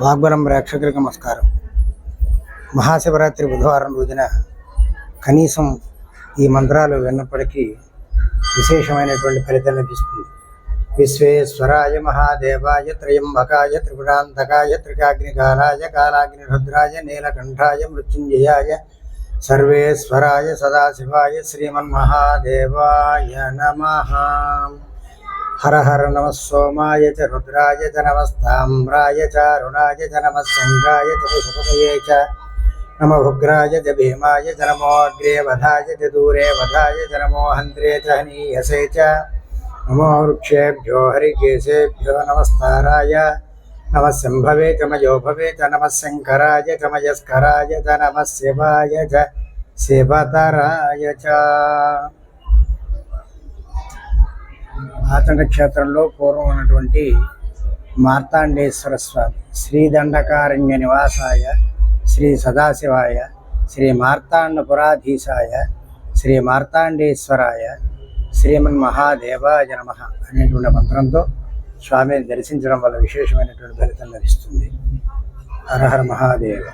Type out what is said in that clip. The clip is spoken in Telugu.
వాగ్బలం ప్రేక్షకులకు నమస్కారం. మహాశివరాత్రి బుధవారం రోజున కనీసం ఈ మంత్రాలు విన్నప్పటికీ విశేషమైనటువంటి ఫలితం లభిస్తుంది. విశ్వేశ్వరాయ మహాదేవాయ త్రయంబకాయ త్రిపురాంతకాయ త్రికాగ్నికాలాయ కాలాగ్నిరుద్రాయ నీలకంఠాయ మృత్యుంజయాయ సర్వేశ్వరాయ సదాశివాయ శ్రీమన్మహాదేవాయ నమ. हर हर नम सोमाय च रुद्राय च नमस्ताम्राय चारुणाय च नमः चन्द्राय च, वसुपतये च। च, भीमाय च नमोऽग्रे वधाय च दूरे वधाय च, नमो हन्त्रे च, हनीयसे च। नमो वृक्षेभ्यो हरिकेशेभ्यो, नमस्ताराय। नमः शम्भवे च भवे च नमः शङ्कराय च च नमः शिवाय च शिवतराय च। ఆచండ క్షేత్రంలో పూర్వం ఉన్నటువంటి మార్తాండేశ్వర స్వామి శ్రీ దండకారణ్య నివాసాయ శ్రీ సదాశివాయ శ్రీ మార్తాండ పురాధీశాయ శ్రీ మార్తాండేశ్వరాయ శ్రీమన్ మహాదేవాయ నమ అనేటువంటి మంత్రంతో స్వామిని దర్శించడం వల్ల విశేషమైనటువంటి ఫలితం లభిస్తుంది. హరహర మహాదేవ.